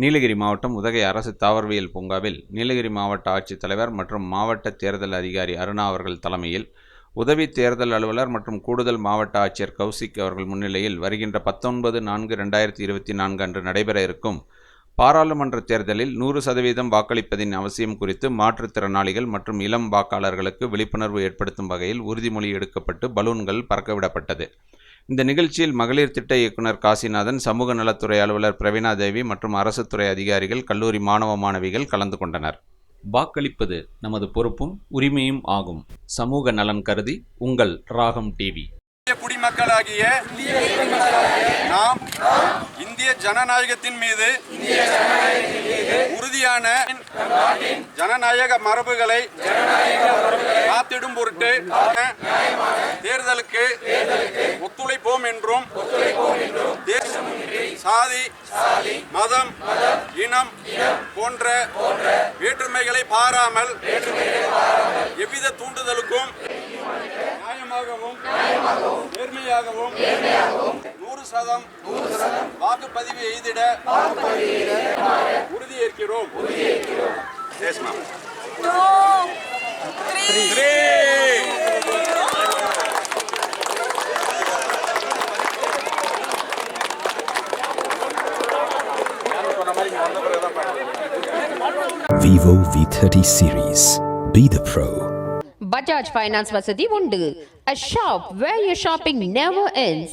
நீலகிரி மாவட்டம் உதகை அரசு தாவரவியல் பூங்காவில் நீலகிரி மாவட்ட ஆட்சித்தலைவர் மற்றும் மாவட்ட தேர்தல் அதிகாரி அருணா அவர்கள் தலைமையில் உதவி தேர்தல் அலுவலர் மற்றும் கூடுதல் மாவட்ட ஆட்சியர் கௌசிக் அவர்கள் முன்னிலையில் வருகின்ற பத்தொன்பது நான்கு ரெண்டாயிரத்தி இருபத்தி நான்கு அன்று நடைபெற இருக்கும் பாராளுமன்ற தேர்தலில் நூறு சதவீதம் வாக்களிப்பதின் அவசியம் குறித்து மாற்றுத்திறனாளிகள் மற்றும் இளம் வாக்காளர்களுக்கு விழிப்புணர்வு ஏற்படுத்தும் வகையில் உறுதிமொழி எடுக்கப்பட்டு பலூன்கள் பறக்கவிடப்பட்டது. இந்த நிகழ்ச்சியில் மகளிர் திட்ட இயக்குனர் காசிநாதன் சமூக நலத்துறை அலுவலர் பிரவீணா தேவி மற்றும் அரசு துறை அதிகாரிகள் கல்லூரி மாணவ மாணவிகள் கலந்து கொண்டனர். வாக்களிப்பது நமது பொறுப்பும் உரிமையும் ஆகும். சமூக நலன் கருதி உங்கள் ராகம் டிவி. இந்திய குடிமக்களாகிய நாம் இந்திய ஜனநாயகத்தின் மீது உறுதியான ஜனநாயக மரபுகளை காத்திடும் பொருட்டு என்றும் தேசம் சாதி மதம் இனம் போன்ற வேற்றுமைகளை பாராமல் எவ்வித தூண்டுதலுக்கும் நியாயமாகவும் நேர்மையாகவும் நூறு சதம் வாக்குப்பதிவு எய்திட உறுதியேற்கிறோம். Yes, Vivo V30 series. Be the pro. Bajaj finance வசதி உண்டு a shop where your shopping never ends